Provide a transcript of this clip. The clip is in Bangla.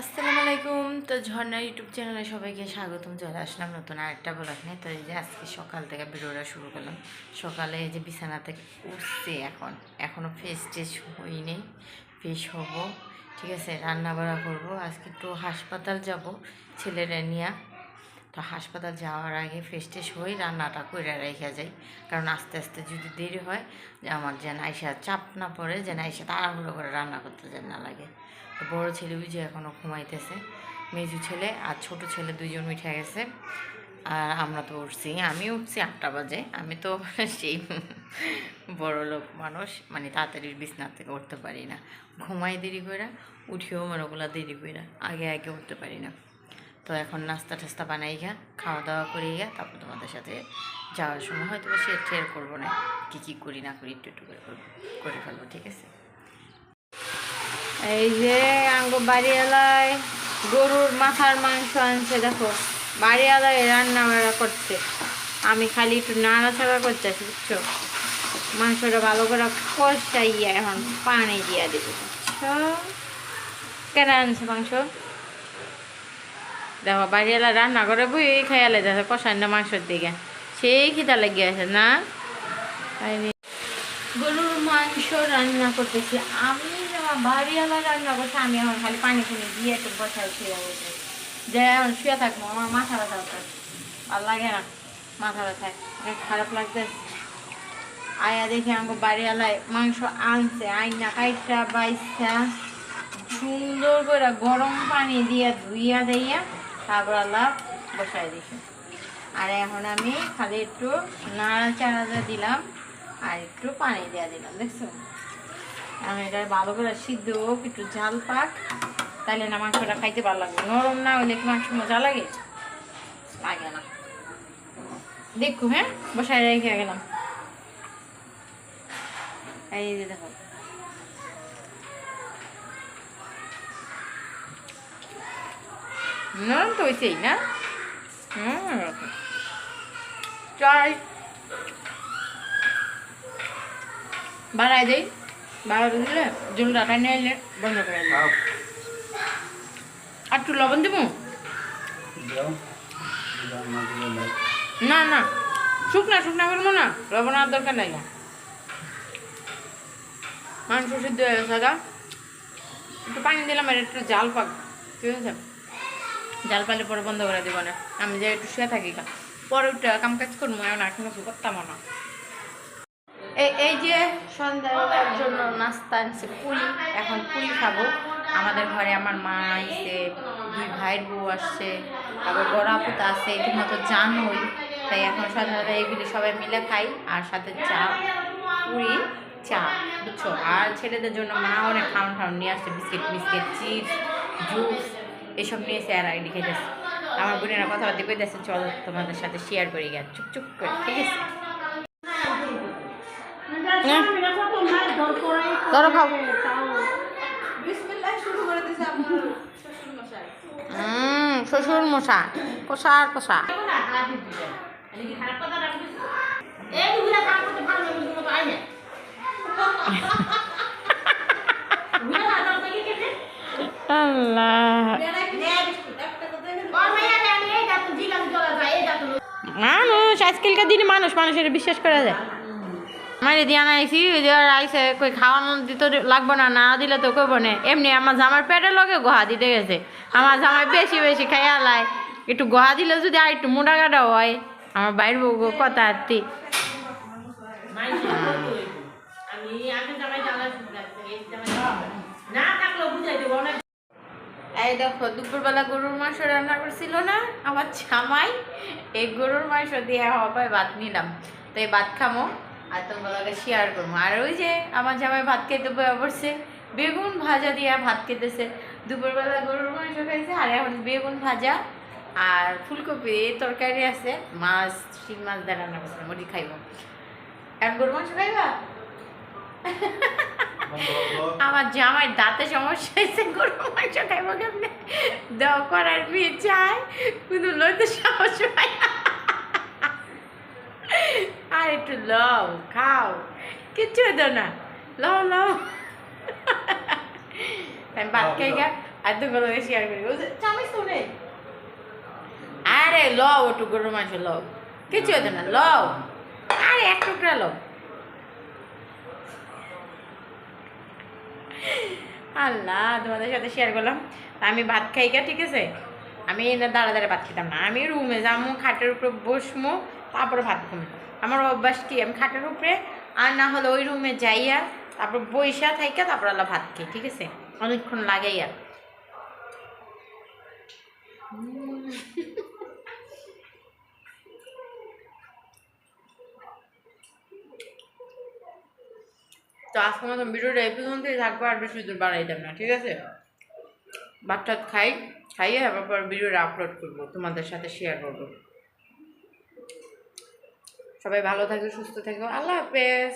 আসসালামু আলাইকুম। তো ঝর্ণা ইউটিউব চ্যানেলে সবাইকে স্বাগতম, চলে আসলাম নতুন আরেকটা ব্লগ নিয়ে। তো এই যে আজকে সকাল থেকে ভিডিওটা শুরু করলাম। সকালে এই যে বিছানা থেকে উঠছে এখন। এখনও ফ্রেশ টেস হইনি ফ্রেশ হব, ঠিক আছে? রান্না বাড়া করব। আজকে একটু হাসপাতাল যাব, ছেলেরা নিয়ে। তো হাসপাতাল যাওয়ার আগে ফ্রেশ টেস হয়ে রান্নাটা করে রেখে যাই। কারণ আস্তে আস্তে যদি দেরি হয়, যে আমার যেন আইসা চাপ না পড়ে, যেন আইসা তাড়াহুড়ো করে রান্না করতে যেন না লাগে। তো বড়ো ছেলে যে এখনও ঘুমাইতেছে। মেজু ছেলে আর ছোট ছেলে দুজন উঠে গেছে। আর আমরা তো উঠছি, আমি উঠছি আটটা বাজে। আমি তো সেই বড় লোক মানুষ মানে তাড়াতাড়ি বিছনা থেকে উঠতে পারি না। ঘুমাই দেরি করে উঠিও মানে দেরি করে আগে আগে উঠতে পারি না। তো এখন নাস্তা টাস্তা বানাই গা খাওয়া দাওয়া করে গা তারপর তোমাদের সাথে যাওয়ার সময় হয়তো বা শেয়ার করব না, কী কী করি না করি একটু একটু করে করে ফেলব, ঠিক আছে? এই যে আঙ্গ বাড়িওয়ালায় গরুর মাথার মাংস আনছে, দেখো, বাড়িওয়ালায় রান্না বাড়া করছে। আমি খালি একটু নাড়াচাড়া করতেছি বুঝছ? মাংসটা ভালো করে কষাইয়া এখন পানি দিয়া দেবো, বুঝছ? কেন আনছে মাংস? দেখো বাড়িওয়ালা রান্না করে বই খেয়ালে দেখো কষাই না মাংসের দিকে। সেই খিদা লেগে আছে, না? গরুর মাংস রান্না করতেছি। আমি বাড়িওয়ালা রান্না করছি, আমি এখন খালি পানি ফুনি দিয়ে একটু বসাই শুয়ে বসে। যে এখন শুয়ে থাকব, আমার মাথা ব্যথা হচ্ছে। ভালো লাগে না, মাথা ব্যথায় অনেক খারাপ লাগছে। আয়া দেখি আমাকে বাড়িওয়ালায় মাংস আনছে, আইনা কাইটা বাইসা। সুন্দর করে গরম পানি দিয়ে ধুইয়া দিয়া তারপর আল্লাহ বসাই দিছি। আর এখন আমি খালি একটু নাড়াচাড়া দিলাম আর একটু পানি দিয়ে দিলাম, দেখছ? আমি এটা ভালো করে সিদ্ধ একটু ঝাল পাক তাহলে না মাংসটা খাইতে ভালো লাগবে নরম না হলে কি মাংস মজা লাগে? লাগে না। দেখো হ্যাঁ? বসায় রেখে গেলাম। এই দেখো। নরম তো হয়েছেই না? হুম চাই বাড়াই দেই। বাড়াই দিলে জলটা টাইনে এলে বন্ধ করে আর একটু লবণ দেবো? না না শুকনা শুকনা করব না। লবণ আর দরকার নাই না। মাংস সিদ্ধ হয়ে গেছে একটু পানি দিলাম আর একটু জাল পাক। ঠিক আছে জাল পালে পরে বন্ধ করে দেবো না। আমি যে একটু শুয়ে থাকি গা। পরে উঠে কাম কাজ করব এখন আর কোনো কিছু করতাম না। এই যে সন্ধ্যাবেলার জন্য নাস্তা আনছে পুরি, এখন পুরি খাব। আমাদের ঘরে আমার মা আইসে দুই ভাইয়ের বউ আসছে, তারপর বড় আপুতা আছে, ঠিকমতো জান হই তাই এখন সন্ধ্যাবেলা এগুলি সবাই মিলে খাই, আর সাথে চা, পুরি, চা, বুঝছ? আর ছেলেদের জন্য মা অনেক খাওয়ান খাওয়ান নিয়ে আসছে, বিস্কিট বিস্কিট, চিপস, জুস। এসব নিয়ে এসে আর আগে খেতেছে। আমার বোনেরা কথাবার্তা কইতেছে চল তোমাদের সাথে শেয়ার করি গা চুপ চুপ করে ঠিক আছে? ধরো খাও। শ্বশুর মশা কষার কষা। আল্লাহ মানুষ আজকালকার দিনে মানুষ, মানুষের বিশ্বাস করা যায়। আমার দিয়া আইসি আইসে কই খাওয়ানো দিতে লাগবো না না দিলে তো কইব না। এমনি আমার জামার পেটের লগে গোহা দিতে গেছে। আমার জামাই বেশি বেশি খাইয়া লাই। একটু গোহা দিলে যদি আর একটু মোটা কাটা হয়, আমার বাইর বউ কথা আত্মি এই দেখো, দুপুরবেলা গরুর মাংস রান্না করছিল না, আমার ছামাই এই গরুর মাংস দিয়ে হবাই ভাত নিলাম। তো এই ভাত খামো আর তোমাকে শেয়ার করব আর ওই যে আমার জামাই ভাত খেতে পড়ছে, বেগুন ভাজা দিয়ে ভাত খেতেছে। দুপুরবেলা গরুর মাংস খাইছে, আর এখন বেগুন ভাজা আর ফুলকপি তরকারি আছে, মাছ শিং মাছ দিয়ে রান্না করছে মুড়ি খাইব। এখন গরুর মাংস খাইবা? আমার জামাই দাঁতে সমস্যা হয়েছে গরু মাংস খাইব কেমনে? দেওয়া করার বিয়ে চায় কিন্তু লইতে সাহস পায়। আর একটু লও খাও কিচ্ছু হতো না। লও লও। আমি ভাত খাই গা আর তো কোনো শেয়ার করি চামিস তো নেই। আরে লও ওটু গরুর মাংস লও। কিছু হতো না লও। আরে এক টুকরা লও। আল্লাহ, তোমাদের সাথে শেয়ার করলাম। আমি ভাত খাই গা ঠিক আছে? আমি এনে দাঁড়া দাঁড়া ভাত খেতাম না। আমি রুমে যাব খাটের উপরে বসবো তারপরে ভাত খাব আমার অভ্যাস কি? আমি খাটের উপরে আর না হলে ওই রুমে যাইয়া, তারপর বৈশা থাইকা, তারপর আল্লাহ ভাত খাই, ঠিক আছে? অনেকক্ষণ লাগাইয়া। তো আজকের মতন ভিডিওটা এই পর্যন্তই থাকব, আর বেশি দূর বাড়াইতাম না, ঠিক আছে? ভাত খাই, খাইয়ে আবার পর ভিডিওটা আপলোড করব, তোমাদের সাথে শেয়ার করব। সবাই ভালো থাকো, সুস্থ থাকো, আল্লাহ হাফেজ।